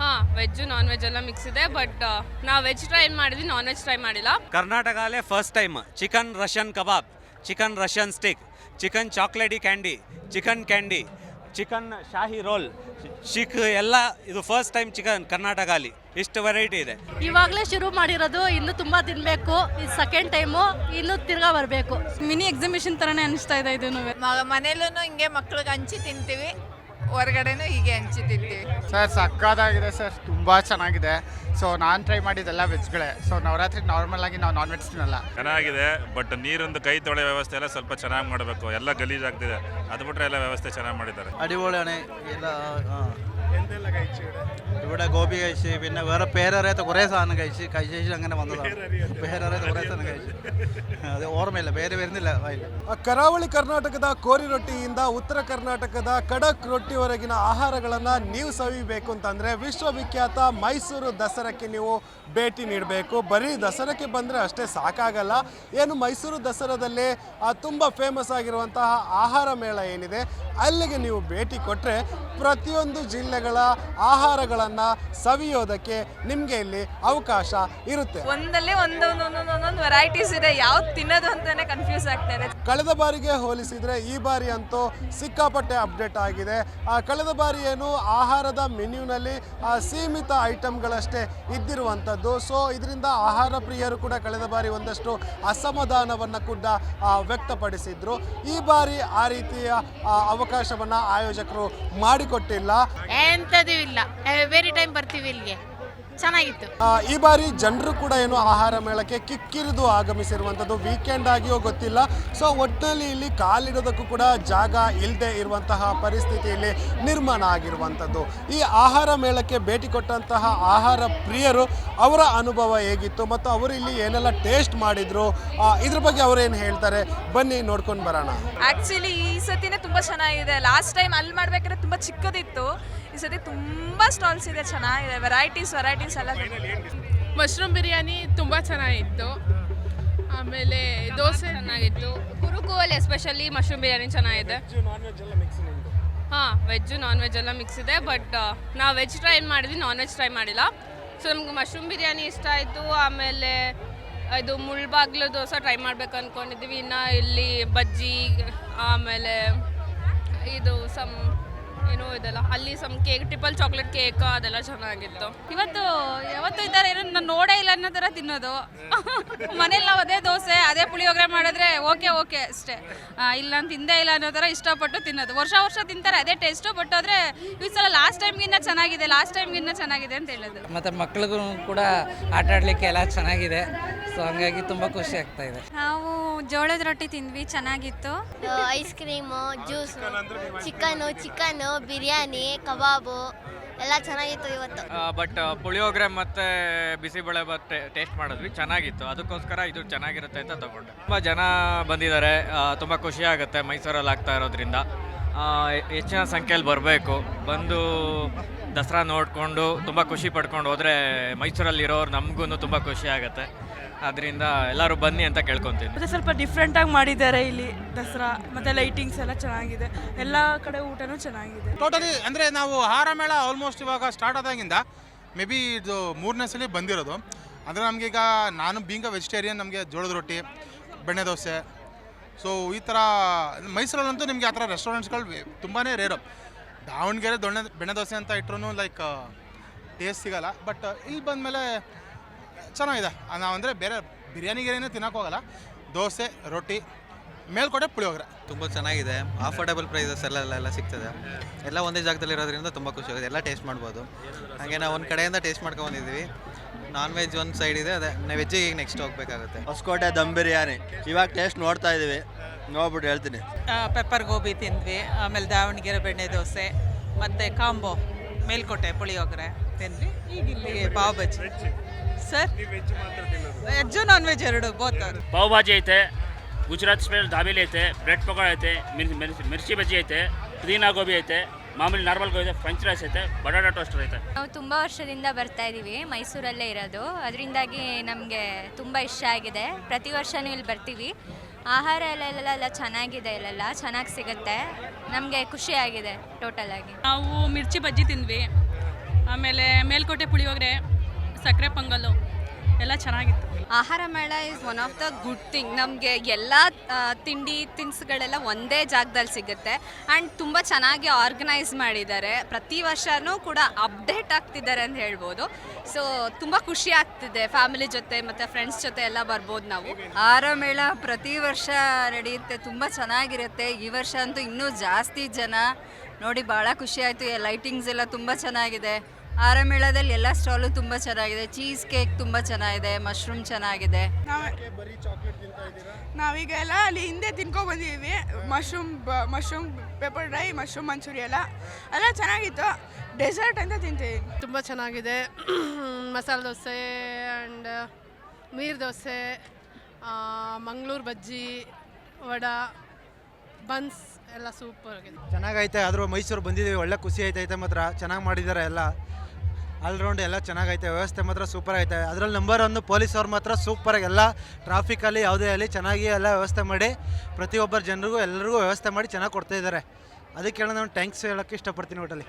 ಹಾಂ veg non veg ಎಲ್ಲ mix ಇದೆ ಬಟ್ ನಾವು ವೆಜ್ ಟ್ರೈ ಮಾಡಿದ್ವಿ ನಾನ್ ವೆಜ್ ಟ್ರೈ ಮಾಡಿಲ್ಲ. ಕರ್ನಾಟಕಲ್ಲೇ first time chicken Russian kebab chicken Russian stick chicken chocolaty candy chicken candy chicken shahi roll ಚಿಕ್ ಎಲ್ಲ ಇದು first time chicken Karnataka ಅಲ್ಲಿ ಇಷ್ಟು ವೆರೈಟಿ ಇದೆ. ಇವಾಗಲೇ ಶುರು ಮಾಡಿರೋದು ಇನ್ನು ತುಂಬಾ ತಿನ್ನಬೇಕು ಇದು ಸೆಕೆಂಡ್ ಟೈಮು ಇನ್ನು ತಿರ್ಗಾ ಬರಬೇಕು. ಮಿನಿ ಎಕ್ಸಿಬಿಷನ್ ತರನೇ ಅನಿಸ್ತಾ ಇದೆ ಇದನ್ನು ಮನೇಲೂ ಹಿಂಗೆ ಮಕ್ಳಿಗೆ ಹಂಚಿ ತಿಂತೀವಿ. ಹೊರಗಡೆನೂ ಹೀಗೆ ಹಂಚುತ್ತಿದ್ದೀವಿ ಸರ್ ಸಕ್ಕದಾಗಿದೆ ಸರ್. ತುಂಬ ಚೆನ್ನಾಗಿದೆ. ಸೊ ನಾನು ಟ್ರೈ ಮಾಡಿದ್ದೆಲ್ಲ ವೆಜ್ಗಳೇ ಸೊ ನವರಾತ್ರಿ ನಾರ್ಮಲ್ ಆಗಿ ನಾವು ನಾನ್ ವೆಜ್ ತಿನ್ನಲ್ಲ. ಚೆನ್ನಾಗಿದೆ ಬಟ್ ನೀರೊಂದು ಕೈ ತೊಳೆ ವ್ಯವಸ್ಥೆ ಎಲ್ಲ ಸ್ವಲ್ಪ ಚೆನ್ನಾಗಿ ಮಾಡಬೇಕು. ಎಲ್ಲ ಗಲೀಜಾಗ್ತಿದೆ. ಅದು ಬಿಟ್ಟರೆ ಎಲ್ಲ ವ್ಯವಸ್ಥೆ ಚೆನ್ನಾಗಿ ಮಾಡಿದ್ದಾರೆ. ಅಡಿವೊಳಣೆ ಎಲ್ಲ എല്ലാ ആ. ഇവിടെ ഗോപി കഴിച്ച് പിന്നെ വേറെ പേരറിയാത്ത കുറേ സാധനം കഴിച്ച് കഴിച്ച ശേഷം അങ്ങനെ വന്നതാണ് പേരറിയാത്ത കുറേ സാധനം കഴിച്ച് അത് ഓർമ്മയില്ല പേര് വരുന്നില്ല വായിൽ ಕರಾವಳಿ ಕರ್ನಾಟಕದ ಕೋರಿ ರೊಟ್ಟಿಯಿಂದ ಉತ್ತರ ಕರ್ನಾಟಕದ ಖಡಕ್ ರೊಟ್ಟಿವರೆಗಿನ ಆಹಾರಗಳನ್ನು ನೀವು ಸವಿಬೇಕು ಅಂತಂದರೆ ವಿಶ್ವವಿಖ್ಯಾತ ಮೈಸೂರು ದಸರಾಕ್ಕೆ ನೀವು ಭೇಟಿ ನೀಡಬೇಕು ಬರೀ ದಸರಾಕ್ಕೆ ಬಂದರೆ ಅಷ್ಟೇ ಸಾಕಾಗಲ್ಲ ಏನು ಮೈಸೂರು ದಸರಾದಲ್ಲಿ ತುಂಬ ಫೇಮಸ್ ಆಗಿರುವಂತಹ ಆಹಾರ ಮೇಳ ಏನಿದೆ ಅಲ್ಲಿಗೆ ನೀವು ಭೇಟಿ ಕೊಟ್ಟರೆ ಪ್ರತಿಯೊಂದು ಜಿಲ್ಲೆಗಳ ಆಹಾರಗಳನ್ನು ಸವಿಯೋದಕ್ಕೆ ನಿಮಗೆ ಇಲ್ಲಿ ಅವಕಾಶ ಇರುತ್ತೆ. ಒಂದಲ್ಲಿ ಒಂದೊಂದು ಒಂದೊಂದು ವೆರೈಟೀಸ್ ಇದೆ. ಯಾವ್ದು ತಿನ್ನೋದು ಅಂತಾನೆ ಕನ್ಫ್ಯೂಸ್ ಆಗ್ತಾ ಇದೆ. ಕಳೆದ ಬಾರಿಗೆ ಹೋಲಿಸಿದರೆ ಈ ಬಾರಿ ಅಂತೂ ಸಿಕ್ಕಾಪಟ್ಟೆ ಅಪ್ಡೇಟ್ ಆಗಿದೆ. ಕಳೆದ ಬಾರಿ ಏನು ಆಹಾರದ ಮೆನ್ಯೂನಲ್ಲಿ ಸೀಮಿತ ಐಟಮ್ಗಳಷ್ಟೇ ಇದ್ದಿರುವಂಥದ್ದು. ಸೊ ಇದರಿಂದ ಆಹಾರ ಪ್ರಿಯರು ಕೂಡ ಕಳೆದ ಬಾರಿ ಒಂದಷ್ಟು ಅಸಮಾಧಾನವನ್ನು ಕೂಡ ವ್ಯಕ್ತಪಡಿಸಿದ್ರು. ಈ ಬಾರಿ ಆ ರೀತಿಯ ಆ, ಅವಕಾಶವನ್ನು ಆಯೋಜಕರು ಮಾಡಿಕೊಟ್ಟಿಲ್ಲ. ಎಂಥದ್ದು ಇಲ್ಲ. ವೆರಿ ಟೈಮ್ ಬರ್ತೀವಿ ಇಲ್ಲಿಗೆ. ಚೆನ್ನಾಗಿತ್ತು. ಈ ಬಾರಿ ಜನರು ಕೂಡ ಏನು ಆಹಾರ ಮೇಳಕ್ಕೆ ಕಿಕ್ಕಿರಿದು ಆಗಮಿಸಿರುವಂಥದ್ದು ವೀಕೆಂಡ್ ಆಗಿಯೋ ಗೊತ್ತಿಲ್ಲ. ಸೊ ಒಟ್ಟಿನಲ್ಲಿ ಇಲ್ಲಿ ಕಾಲಿಡೋದಕ್ಕೂ ಕೂಡ ಜಾಗ ಇಲ್ಲದೆ ಇರುವಂತಹ ಪರಿಸ್ಥಿತಿಯಲ್ಲಿ ನಿರ್ಮಾಣ ಆಗಿರುವಂಥದ್ದು. ಈ ಆಹಾರ ಮೇಳಕ್ಕೆ ಭೇಟಿ ಕೊಟ್ಟಂತಹ ಆಹಾರ ಪ್ರಿಯರು ಅವರ ಅನುಭವ ಹೇಗಿತ್ತು ಮತ್ತು ಅವರು ಇಲ್ಲಿ ಏನೆಲ್ಲ ಟೇಸ್ಟ್ ಮಾಡಿದ್ರು? ಇದ್ರ ಬಗ್ಗೆ ಅವರೇನು ಹೇಳ್ತಾರೆ? ಬನ್ನಿ ನೋಡ್ಕೊಂಡು ಬರೋಣ. ಆಕ್ಚುಲಿ ಈ ಸತಿನೇ ತುಂಬಾ ಚೆನ್ನಾಗಿದೆ. ಲಾಸ್ಟ್ ಟೈಮ್ ಅಲ್ಲಿ ಮಾಡ್ಬೇಕಾದ್ರೆ ತುಂಬಾ ಚಿಕ್ಕದಿತ್ತು. ಈ ಸತಿ ತುಂಬ ಸ್ಟಾಲ್ಸ್ ಇದೆ ಚೆನ್ನಾಗಿದೆ ವೆರೈಟೀಸ್ ವೆರೈಟೀಸ್ ಎಲ್ಲ ಮಶ್ರೂಮ್ ಬಿರಿಯಾನಿ ತುಂಬ ಚೆನ್ನಾಗಿತ್ತು. ಆಮೇಲೆ ದೋಸೆ ಚೆನ್ನಾಗಿತ್ತು. ಕುರುಕುವಲ್ಲಿ ಎಸ್ಪೆಷಲಿ ಮಶ್ರೂಮ್ ಬಿರಿಯಾನಿ ಚೆನ್ನಾಗಿದೆ. ಹಾಂ ವೆಜ್ಜು ನಾನ್ ವೆಜ್ ಎಲ್ಲ ಮಿಕ್ಸ್ ಇದೆ ಬಟ್ ನಾವು ವೆಜ್ ಟ್ರೈ ಮಾಡಿದ್ವಿ ನಾನ್ ವೆಜ್ ಟ್ರೈ ಮಾಡಿಲ್ಲ. ಸೊ ನಮ್ಗೆ ಮಶ್ರೂಮ್ ಬಿರಿಯಾನಿ ಇಷ್ಟ ಆಯಿತು. ಆಮೇಲೆ ಇದು ಮುಳ್ಬಾಗ್ಲು ದೋಸೆ ಟ್ರೈ ಮಾಡ್ಬೇಕು ಅಂದ್ಕೊಂಡಿದ್ವಿ ಇನ್ನು ಇಲ್ಲಿ ಬಜ್ಜಿ ಆಮೇಲೆ ಇದು ಸಮ್ ಏನೋ ಇದೆಲ್ಲ. ಅಲ್ಲಿ some cake triple chocolate cake ಅದೆಲ್ಲ ಚೆನ್ನಾಗಿತ್ತು. ಇವತ್ತು, ಯಾವತ್ತು ಥರ ಏನೋ ನಾನು ನೋಡೇ ಇಲ್ಲ ಅನ್ನೋ ಥರ ತಿನ್ನೋದು. ಮನೇಲಿ ನಾವು ಅದೇ ದೋಸೆ, ಅದೇ ಪುಳಿಯೋಗರೆ ಮಾಡಿದ್ರೆ ಓಕೆ ಓಕೆ ಅಷ್ಟೇ. ಇಲ್ಲ ನಾನು ತಿಂದೇ ಇಲ್ಲ ಅನ್ನೋ ಥರ ಇಷ್ಟಪಟ್ಟು ತಿನ್ನೋದು. ವರ್ಷ ವರ್ಷ ತಿಂತಾರೆ, ಅದೇ ಟೇಸ್ಟು ಬಟ್ ಆದರೆ ಈ ಸಲ ಲಾಸ್ಟ್ ಟೈಮ್ಗಿನ್ನ ಚೆನ್ನಾಗಿದೆ ಲಾಸ್ಟ್ ಟೈಮ್ಗಿನ್ನ ಚೆನ್ನಾಗಿದೆ ಅಂತ ಹೇಳೋದು. ಮತ್ತು ಮಕ್ಳಿಗೂ ಕೂಡ ಆಟ ಆಡಲಿಕ್ಕೆ ಎಲ್ಲ ಚೆನ್ನಾಗಿದೆ. ಸೊ ಹಂಗಾಗಿ ತುಂಬಾ ಖುಷಿ ಆಗ್ತಾ ಇದೆ. ನಾವು ಜೋಳದ ರೊಟ್ಟಿ ತಿಂದ್ವಿ ಚೆನ್ನಾಗಿತ್ತು. Ice cream juice chicken chicken biryani kebab ಎಲ್ಲ ಚೆನ್ನಾಗಿತ್ತು ಇವತ್ತು. ಬಟ್ ಪುಳಿಯೋಗರೆ ಮತ್ತೆ ಬಿಸಿಬೇಳೆ ಬತ್ತೆ ಟೇಸ್ಟ್ ಮಾಡಿದ್ವಿ. ಚೆನ್ನಾಗಿತ್ತು. ಅದಕ್ಕೋಸ್ಕರ ಇದು ಚೆನ್ನಾಗಿರುತ್ತೆ ಅಂತ ತಗೊಂಡೆ. ತುಂಬ ಜನ ಬಂದಿದ್ದಾರೆ. ತುಂಬಾ ಖುಷಿ ಆಗುತ್ತೆ ಮೈಸೂರಲ್ಲಿ ಆಗ್ತಾ ಇರೋದ್ರಿಂದ. ಹೆಚ್ಚಿನ ಸಂಖ್ಯೆಯಲ್ಲಿ ಬರಬೇಕು. ಬಂದು ದಸರಾ ನೋಡಿಕೊಂಡು ತುಂಬ ಖುಷಿ ಪಡ್ಕೊಂಡು ಹೋದರೆ ಮೈಸೂರಲ್ಲಿರೋರು ನಮಗೂ ತುಂಬ ಖುಷಿ ಆಗುತ್ತೆ. ಅದರಿಂದ ಎಲ್ಲರೂ ಬನ್ನಿ ಅಂತ ಕೇಳ್ಕೊತೀನಿ. ಮತ್ತೆ ಸ್ವಲ್ಪ ಡಿಫ್ರೆಂಟಾಗಿ ಮಾಡಿದ್ದಾರೆ ಇಲ್ಲಿ ದಸರಾ ಮತ್ತೆ ಲೈಟಿಂಗ್ಸ್ ಎಲ್ಲ ಚೆನ್ನಾಗಿದೆ. ಎಲ್ಲ ಕಡೆ ಊಟನೂ ಚೆನ್ನಾಗಿದೆ. ಟೋಟಲಿ ಅಂದರೆ ನಾವು ಹಾರ ಮೇಳ ಆಲ್ಮೋಸ್ಟ್ ಇವಾಗ ಸ್ಟಾರ್ಟ್ ಆದಾಗಿಂದ ಮೇ ಬಿ ಇದು ಮೂರನೇ ಸಲ ಬಂದಿರೋದು. ಅಂದರೆ ನಮಗೀಗ ನಾನು ಬೀಂಗ ವೆಜಿಟೇರಿಯನ್ ನಮಗೆ ಜೋಳದ ರೊಟ್ಟಿ ಬೆಣ್ಣೆ ದೋಸೆ ಸೊ ಈ ಥರ ಮೈಸೂರಲ್ಲಂತೂ ನಿಮಗೆ ಆ ಥರ ರೆಸ್ಟೋರೆಂಟ್ಸ್ಗಳು ತುಂಬಾ ರೇರು ದಾವಣಗೆರೆ ದೊಣ್ಣೆ, ಬೆಣ್ಣೆ ದೋಸೆ ಅಂತ ಇಟ್ರೂ ಲೈಕ್ ಟೇಸ್ಟ್ ಸಿಗಲ್ಲ. ಬಟ್ ಇಲ್ಲಿ ಬಂದಮೇಲೆ ಚೆನ್ನಾಗಿದೆ. ನಾವು ಅಂದರೆ ಬೇರೆ ಬಿರಿಯಾನಿ ಗಿರಿಯಾನಿ ತಿನ್ನೋಕೆ ಹೋಗಲ್ಲ. ದೋಸೆ, ರೊಟ್ಟಿ, ಮೇಲ್ಕೋಟೆ ಪುಳಿಯೋಗ್ರೆ. ತುಂಬ ಚೆನ್ನಾಗಿದೆ. ಅಫೋರ್ಡಬಲ್ ಪ್ರೈಸಸ್ ಎಲ್ಲ ಎಲ್ಲ ಸಿಗ್ತದೆ. ಎಲ್ಲ ಒಂದೇ ಜಾಗದಲ್ಲಿ ಇರೋದ್ರಿಂದ ತುಂಬ ಖುಷಿ ಆಗುತ್ತೆ. ಎಲ್ಲ ಟೇಸ್ಟ್ ಮಾಡ್ಬೋದು. ಹಾಗೆ ನಾವು ಒಂದು ಕಡೆಯಿಂದ ಟೇಸ್ಟ್ ಮಾಡ್ಕೊಂಡು ಬಂದಿದ್ದೀವಿ. ನಾನ್ ವೆಜ್ ಒಂದು ಸೈಡ್ ಇದೆ ಅದೇ ವೆಜ್ಜಿಗೆ ಈಗ ನೆಕ್ಸ್ಟ್ ಹೋಗ್ಬೇಕಾಗುತ್ತೆ. ಹೊಸಕೋಟೆ ದಮ್ ಬಿರಿಯಾನಿ. ಇವಾಗ ಟೇಸ್ಟ್ ನೋಡ್ತಾ ಇದೀವಿ. ನೋಡ್ಬಿಟ್ಟು ಹೇಳ್ತೀನಿ. ಪೆಪ್ಪರ್ ಗೋಬಿ ತಿಂದ್ವಿ ಆಮೇಲೆ ದಾವಣಗೆರೆ ಬೆಣ್ಣೆ ದೋಸೆ ಮತ್ತು ಕಾಂಬೋ ಮೇಲ್ಕೋಟೆ ಪುಳಿಯೋಗರೆ ತಿಂದ್ವಿ. ಈಗ ಇಲ್ಲಿ pav bajji. Sir veg non veg ಎರಡು ಬೋತ್ ಪಾವ್ ಭಾಜಿ ಐತೆ ಗುಜರಾತ್ ಸ್ಪೆಷಲ್ ದಾಬೇಲಿ ಐತೆ ಬ್ರೆಡ್ ಪಕೋಡ ಐತೆ ಮಿರ್- ಮಿರ್- ಮಿರ್ಚಿ ಬಜ್ಜಿ ಐತೆ ಪುದೀನಾ ಗೋಬಿ ಐತೆ ಮಾಮೂಲಿ ನಾರ್ಮಲ್ ಐತೆ ಫ್ರೆಂಚ್ ರೈಸ್ ಐತೆ ಬಟಾಟಾ ಟೋಸ್ಟರ್ ಐತೆ. ನಾವು ತುಂಬ ವರ್ಷದಿಂದ ಬರ್ತಾ ಇದ್ದೀವಿ ಮೈಸೂರಲ್ಲೇ ಇರೋದು. ಅದರಿಂದಾಗಿ ನಮಗೆ ತುಂಬ ಇಷ್ಟ ಆಗಿದೆ. ಪ್ರತಿ ವರ್ಷನೂ ಇಲ್ಲಿ ಬರ್ತೀವಿ. ಆಹಾರ ಎಲ್ಲ ಎಲ್ಲ ಚೆನ್ನಾಗಿದೆ ಇಲ್ಲೆಲ್ಲ ಚೆನ್ನಾಗಿ ಸಿಗುತ್ತೆ. ನಮಗೆ ಖುಷಿಯಾಗಿದೆ ಟೋಟಲ್ ಆಗಿ. ನಾವು ಮಿರ್ಚಿ ಬಜ್ಜಿ ತಿಂದ್ವಿ. ಆಮೇಲೆ ಮೇಲ್ಕೋಟೆ ಪುಳಿಯೋಗರೆ ಸಕ್ಕರೆ ಪೊಂಗಲ್ಲು. ಎಲ್ಲ ಚೆನ್ನಾಗಿತ್ತು. ಆಹಾರ ಮೇಳ is one of the good thing ನಮಗೆ ಎಲ್ಲ ತಿಂಡಿ ತಿನಿಸುಗಳೆಲ್ಲ ಒಂದೇ ಜಾಗದಲ್ಲಿ ಸಿಗುತ್ತೆ. ಆ್ಯಂಡ್ ತುಂಬ ಚೆನ್ನಾಗಿ ಆರ್ಗನೈಸ್ ಮಾಡಿದ್ದಾರೆ. ಪ್ರತಿ ವರ್ಷವೂ ಕೂಡ ಅಪ್ಡೇಟ್ ಆಗ್ತಿದ್ದಾರೆ ಅಂತ ಹೇಳ್ಬೋದು. ಸೊ ತುಂಬ ಖುಷಿ ಆಗ್ತಿದೆ. ಫ್ಯಾಮಿಲಿ ಜೊತೆ ಮತ್ತು ಫ್ರೆಂಡ್ಸ್ ಜೊತೆ ಎಲ್ಲ ಬರ್ಬೋದು ನಾವು. ಆಹಾರ ಮೇಳ ಪ್ರತಿ ವರ್ಷ ನಡೆಯುತ್ತೆ. ತುಂಬ ಚೆನ್ನಾಗಿರುತ್ತೆ. ಈ ವರ್ಷ ಅಂತೂ ಇನ್ನೂ ಜಾಸ್ತಿ ಜನ ನೋಡಿ ಭಾಳ ಖುಷಿ ಆಯಿತು. ಲೈಟಿಂಗ್ಸ್ ಎಲ್ಲ ತುಂಬ ಚೆನ್ನಾಗಿದೆ. ಆಹಾರ ಮೇಳದಲ್ಲಿ ಎಲ್ಲ ಸ್ಟಾಲು ತುಂಬ ಚೆನ್ನಾಗಿದೆ. ಚೀಸ್ ಕೇಕ್ ತುಂಬ ಚೆನ್ನಾಗಿದೆ ಮಶ್ರೂಮ್ ಚೆನ್ನಾಗಿದೆ. ನಾವೀಗ ಎಲ್ಲ ಅಲ್ಲಿ ಹಿಂದೆ ತಿನ್ಕೊ ಬಂದಿದ್ದೀವಿ mushroom mushroom pepper dry mushroom manchurian ಎಲ್ಲ. ಎಲ್ಲ ಚೆನ್ನಾಗಿತ್ತು. ಡೆಸರ್ಟ್ ಅಂತ ತಿಂತೀವಿ. ತುಂಬ ಚೆನ್ನಾಗಿದೆ. ಮಸಾಲೆ ದೋಸೆ ಆ್ಯಂಡ್ ನೀರು ದೋಸೆ ಮಂಗಳೂರು ಬಜ್ಜಿ ವಡ ಬನ್ಸ್ ಎಲ್ಲ ಸೂಪರ್ ಆಗಿದೆ. ಚೆನ್ನಾಗೈತೆ. ಆದರೂ ಮೈಸೂರು ಬಂದಿದ್ದೀವಿ. ಒಳ್ಳೆ ಖುಷಿ ಐತೈತೆ ಮಾತ್ರ. ಚೆನ್ನಾಗಿ ಮಾಡಿದ್ದಾರೆ ಎಲ್ಲ. ಆಲ್ರೌಂಡ್ ಎಲ್ಲ ಚೆನ್ನಾಗೈತೆ, ವ್ಯವಸ್ಥೆ ಮಾತ್ರ ಸೂಪರ್ ಐತೆ ಅದರಲ್ಲಿ ನಂಬರ್ ಒಂದು ಪೊಲೀಸ್ ಅವ್ರ ಮಾತ್ರ ಸೂಪರಾಗಿ ಎಲ್ಲ ಟ್ರಾಫಿಕಲ್ಲಿ ಯಾವುದೇ ಆಗಲಿ ಚೆನ್ನಾಗಿ ಎಲ್ಲ ವ್ಯವಸ್ಥೆ ಮಾಡಿ, ಪ್ರತಿಯೊಬ್ಬರ ಜನರಿಗೂ ಎಲ್ಲರಿಗೂ ವ್ಯವಸ್ಥೆ ಮಾಡಿ ಚೆನ್ನಾಗಿ ಕೊಡ್ತಾ ಇದ್ದಾರೆ ಅದಕ್ಕೆ ಹೇಳೋ ನಾನು ಟ್ಯಾಂಕ್ಸ್ ಹೇಳೋಕ್ಕೆ ಇಷ್ಟಪಡ್ತೀನಿ ಒಟ್ಟಲ್ಲಿ